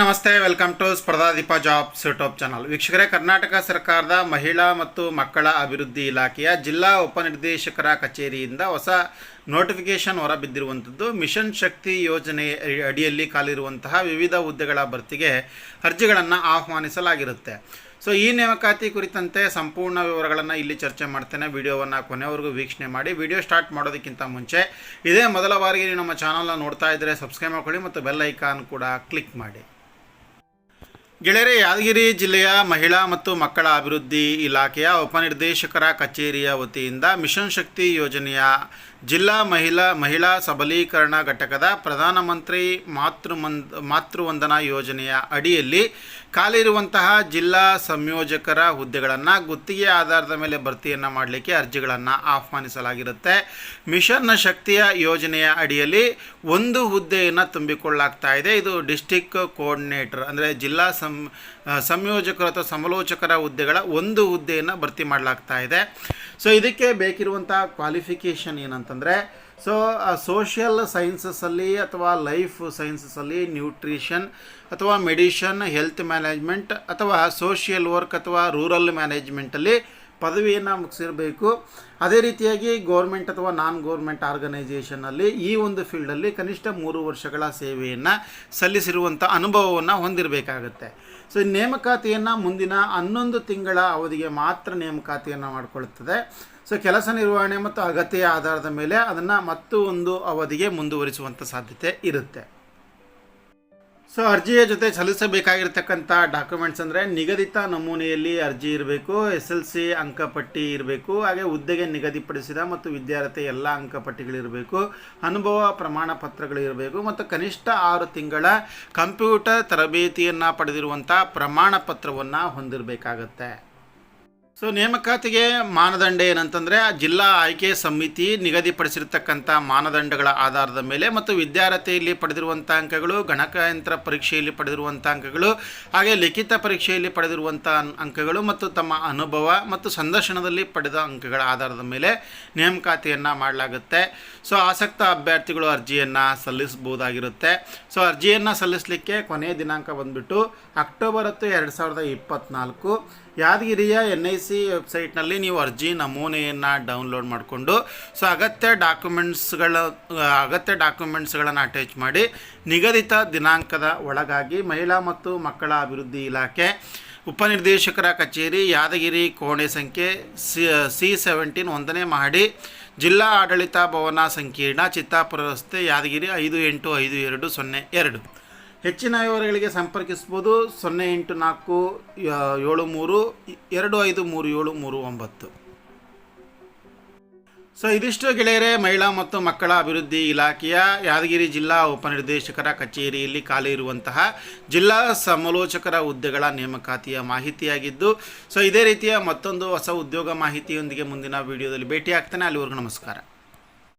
ನಮಸ್ತೆ, welcome to Spardhadeepa jobs YouTube channel. ವೀಕ್ಷಕರೇ, ಕರ್ನಾಟಕ ಸರ್ಕಾರದ ಮಹಿಳಾ ಮತ್ತು ಮಕ್ಕಳ ಅಭಿವೃದ್ಧಿ ಇಲಾಖೆಯ ಜಿಲ್ಲಾ ಉಪನಿರ್ದೇಶಕರ ಕಚೇರಿಯಿಂದ ಹೊಸ ನೋಟಿಫಿಕೇಶನ್ ಹೊರಬಿದ್ದಿರುವಂಥದ್ದು. ಮಿಷನ್ ಶಕ್ತಿ ಯೋಜನೆ ಅಡಿಯಲ್ಲಿ ಕಾಲಿರುವಂತಹ ವಿವಿಧ ಹುದ್ದೆಗಳ ಭರ್ತಿಗೆ ಅರ್ಜಿಗಳನ್ನು ಆಹ್ವಾನಿಸಲಾಗಿರುತ್ತೆ. ಸೊ ಈ ನೇಮಕಾತಿ ಕುರಿತಂತೆ ಸಂಪೂರ್ಣ ವಿವರಗಳನ್ನು ಇಲ್ಲಿ ಚರ್ಚೆ ಮಾಡ್ತೇನೆ. ವಿಡಿಯೋವನ್ನು ಕೊನೆವರೆಗೂ ವೀಕ್ಷಣೆ ಮಾಡಿ. ವಿಡಿಯೋ ಸ್ಟಾರ್ಟ್ ಮಾಡೋದಕ್ಕಿಂತ ಮುಂಚೆ ಇದೇ ಮೊದಲ ಬಾರಿಗೆ ನೀವು ನಮ್ಮ ಚಾನಲ್ನ ನೋಡ್ತಾ ಇದ್ದರೆ ಸಬ್ಸ್ಕ್ರೈಬ್ ಮಾಡ್ಕೊಳ್ಳಿ ಮತ್ತು ಬೆಲ್ ಐಕಾನ್ ಕೂಡ ಕ್ಲಿಕ್ ಮಾಡಿ. ಗೆಳೆಯರೆ ಯಾದಗಿರಿ ಜಿಲ್ಲೆಯ ಮಹಿಳಾ ಮತ್ತು ಮಕ್ಕಳ ಅಭಿವೃದ್ಧಿ ಇಲಾಖೆಯ ಉಪನಿರ್ದೇಶಕರ ಕಚೇರಿಯ ವತಿಯಿಂದ ಮಿಷನ್ ಶಕ್ತಿ ಯೋಜನೆಯ ಜಿಲ್ಲಾ ಮಹಿಳಾ ಮಹಿಳಾ ಸಬಲೀಕರಣ ಘಟಕದ ಪ್ರಧಾನಮಂತ್ರಿ ಮಾತೃಮಂದ್ ಮಾತೃವಂದನಾ ಯೋಜನೆಯ ಅಡಿಯಲ್ಲಿ ಖಾಲಿರುವಂತಹ ಜಿಲ್ಲಾ ಸಂಯೋಜಕರ ಹುದ್ದೆಗಳನ್ನು ಗುತ್ತಿಗೆ ಆಧಾರದ ಮೇಲೆ ಭರ್ತಿಯನ್ನು ಮಾಡಲಿಕ್ಕೆ ಅರ್ಜಿಗಳನ್ನು ಆಹ್ವಾನಿಸಲಾಗಿರುತ್ತೆ. ಮಿಷನ್ ಶಕ್ತಿಯ ಯೋಜನೆಯ ಅಡಿಯಲ್ಲಿ ಒಂದು ಹುದ್ದೆಯನ್ನು ತುಂಬಿಕೊಳ್ಳಾಗ್ತಾ ಇದೆ. ಇದು ಡಿಸ್ಟಿಕ್ ಕೋಆರ್ಡಿನೇಟರ್ ಅಂದರೆ ಜಿಲ್ಲಾ ಸಂ ಸಂಯೋಜಕರು ಅಥವಾ ಸಮಾಲೋಚಕರ ಹುದ್ದೆಗಳ ಒಂದು ಹುದ್ದೆಯನ್ನು ಭರ್ತಿ ಮಾಡಲಾಗ್ತಾ ಇದೆ. ಸೊ ಇದಕ್ಕೆ ಬೇಕಿರುವಂಥ ಕ್ವಾಲಿಫಿಕೇಷನ್ ಏನಂತಂದರೆ ಸೊ ಸೋಷಿಯಲ್ ಸೈನ್ಸಸ್ಸಲ್ಲಿ ಅಥವಾ ಲೈಫ್ ಸೈನ್ಸಸ್ಸಲ್ಲಿ ನ್ಯೂಟ್ರಿಷನ್ ಅಥವಾ ಮೆಡಿಷನ್ ಹೆಲ್ತ್ ಮ್ಯಾನೇಜ್ಮೆಂಟ್ ಅಥವಾ ಸೋಷಿಯಲ್ ವರ್ಕ್ ಅಥವಾ ರೂರಲ್ ಮ್ಯಾನೇಜ್ಮೆಂಟಲ್ಲಿ ಪದವಿಯನ್ನು ಮುಗಿಸಿರಬೇಕು. ಅದೇ ರೀತಿಯಾಗಿ ಗೌರ್ಮೆಂಟ್ ಅಥವಾ ನಾನ್ ಗೌರ್ಮೆಂಟ್ ಆರ್ಗನೈಸೇಷನಲ್ಲಿ ಈ ಒಂದು ಫೀಲ್ಡಲ್ಲಿ ಕನಿಷ್ಠ ಮೂರು ವರ್ಷಗಳ ಸೇವೆಯನ್ನು ಸಲ್ಲಿಸಿರುವಂಥ ಅನುಭವವನ್ನು ಹೊಂದಿರಬೇಕಾಗತ್ತೆ. ಸೊ ನೇಮಕಾತಿಯನ್ನು ಮುಂದಿನ ಹನ್ನೊಂದು ತಿಂಗಳ ಅವಧಿಗೆ ಮಾತ್ರ ನೇಮಕಾತಿಯನ್ನು ಮಾಡಿಕೊಳ್ಳುತ್ತದೆ ಸೊ ಕೆಲಸ ನಿರ್ವಹಣೆ ಮತ್ತು ಅಗತ್ಯ ಆಧಾರದ ಮೇಲೆ ಅದನ್ನು ಮತ್ತೊಂದು ಅವಧಿಗೆ ಮುಂದುವರಿಸುವಂಥ ಸಾಧ್ಯತೆ ಇರುತ್ತೆ. ಸೊ ಅರ್ಜಿಯ ಜೊತೆ ಸಲ್ಲಿಸಬೇಕಾಗಿರ್ತಕ್ಕಂಥ ಡಾಕ್ಯುಮೆಂಟ್ಸ್ ಅಂದರೆ ನಿಗದಿತ ನಮೂನೆಯಲ್ಲಿ ಅರ್ಜಿ ಇರಬೇಕು ಎಸ್ ಎಲ್ ಸಿ ಅಂಕಪಟ್ಟಿ ಇರಬೇಕು, ಹಾಗೆ ಹುದ್ದೆಗೆ ನಿಗದಿಪಡಿಸಿದ ಮತ್ತು ವಿದ್ಯಾರ್ಥಿ ಎಲ್ಲ ಅಂಕಪಟ್ಟಿಗಳಿರಬೇಕು, ಅನುಭವ ಪ್ರಮಾಣ ಪತ್ರಗಳಿರಬೇಕು ಮತ್ತು ಕನಿಷ್ಠ ಆರು ತಿಂಗಳ ಕಂಪ್ಯೂಟರ್ ತರಬೇತಿಯನ್ನು ಪಡೆದಿರುವಂಥ ಪ್ರಮಾಣ ಪತ್ರವನ್ನು ಹೊಂದಿರಬೇಕಾಗತ್ತೆ. ಸೊ ನೇಮಕಾತಿಗೆ ಮಾನದಂಡ ಏನಂತಂದರೆ ಜಿಲ್ಲಾ ಆಯ್ಕೆ ಸಮಿತಿ ನಿಗದಿಪಡಿಸಿರ್ತಕ್ಕಂಥ ಮಾನದಂಡಗಳ ಆಧಾರದ ಮೇಲೆ ಮತ್ತು ವಿದ್ಯಾರ್ಥಿಯಲ್ಲಿ ಪಡೆದಿರುವಂಥ ಅಂಕಗಳು, ಗಣಕಯಂತ್ರ ಪರೀಕ್ಷೆಯಲ್ಲಿ ಪಡೆದಿರುವಂಥ ಅಂಕಗಳು, ಹಾಗೆ ಲಿಖಿತ ಪರೀಕ್ಷೆಯಲ್ಲಿ ಪಡೆದಿರುವಂಥ ಅಂಕಗಳು ಮತ್ತು ತಮ್ಮ ಅನುಭವ ಮತ್ತು ಸಂದರ್ಶನದಲ್ಲಿ ಪಡೆದ ಅಂಕಗಳ ಆಧಾರದ ಮೇಲೆ ನೇಮಕಾತಿಯನ್ನು ಮಾಡಲಾಗುತ್ತೆ. ಸೊ ಆಸಕ್ತ ಅಭ್ಯರ್ಥಿಗಳು ಅರ್ಜಿಯನ್ನು ಸಲ್ಲಿಸಬಹುದಾಗಿರುತ್ತೆ. ಸೊ ಅರ್ಜಿಯನ್ನು ಸಲ್ಲಿಸಲಿಕ್ಕೆ ಕೊನೆಯ ದಿನಾಂಕ ಬಂದುಬಿಟ್ಟು ಅಕ್ಟೋಬರ್ ಹತ್ತು, ಎರಡು ಸಾವಿರದ ಇಪ್ಪತ್ತ್ನಾಲ್ಕು ಯಾದಗಿರಿಯ ಎನ್ ಐ ವೆಬ್ಸೈಟ್ನಲ್ಲಿ ನೀವು ಅರ್ಜಿ ನಮೂನೆಯನ್ನು ಡೌನ್ಲೋಡ್ ಮಾಡಿಕೊಂಡು, ಸೊ ಅಗತ್ಯ ಡಾಕ್ಯುಮೆಂಟ್ಸ್ಗಳ, ಅಗತ್ಯ ಡಾಕ್ಯುಮೆಂಟ್ಸ್ಗಳನ್ನು ಅಟ್ಯಾಚ್ ಮಾಡಿ ನಿಗದಿತ ದಿನಾಂಕದ ಒಳಗಾಗಿ ಮಹಿಳಾ ಮತ್ತು ಮಕ್ಕಳ ಅಭಿವೃದ್ಧಿ ಇಲಾಖೆ ಉಪನಿರ್ದೇಶಕರ ಕಚೇರಿ, ಯಾದಗಿರಿ ಕೋಣೆ ಸಂಖ್ಯೆ ಸಿ ಸಿ ಸೆವೆಂಟೀನ್ ಒಂದನೇ ಮಹಡಿ, ಜಿಲ್ಲಾ ಆಡಳಿತ ಭವನ ಸಂಕೀರ್ಣ, ಚಿತ್ತಾಪುರ ರಸ್ತೆ, ಯಾದಗಿರಿ ಐದು ಎಂಟು ಐದು ಎರಡು ಸೊನ್ನೆ ಎರಡು. ಹೆಚ್ಚಿನ ವಿವರಗಳಿಗೆ ಸಂಪರ್ಕಿಸ್ಬೋದು ಸೊನ್ನೆ ಎಂಟು ನಾಲ್ಕು ಏಳು ಮೂರು, ಎರಡು ಐದು ಮೂರು ಏಳು ಮೂರು ಒಂಬತ್ತು. ಸೊ, ಇದಿಷ್ಟು ಗೆಳೆಯರೇ, ಮಹಿಳಾ ಮತ್ತು ಮಕ್ಕಳ ಅಭಿವೃದ್ಧಿ ಇಲಾಖೆಯ ಯಾದಗಿರಿ ಜಿಲ್ಲಾ ಉಪನಿರ್ದೇಶಕರ ಕಚೇರಿಯಲ್ಲಿ ಖಾಲಿ ಇರುವಂತಹ ಜಿಲ್ಲಾ ಸಮಾಲೋಚಕರ ಹುದ್ದೆಗಳ ನೇಮಕಾತಿಯ ಮಾಹಿತಿಯಾಗಿದ್ದು, ಸೊ, ಇದೇ ರೀತಿಯ ಮತ್ತೊಂದು ಹೊಸ ಉದ್ಯೋಗ ಮಾಹಿತಿಯೊಂದಿಗೆ ಮುಂದಿನ ವಿಡಿಯೋದಲ್ಲಿ ಭೇಟಿ ಆಗ್ತಾನೆ ಅಲ್ಲಿವರೆಗೂ ನಮಸ್ಕಾರ.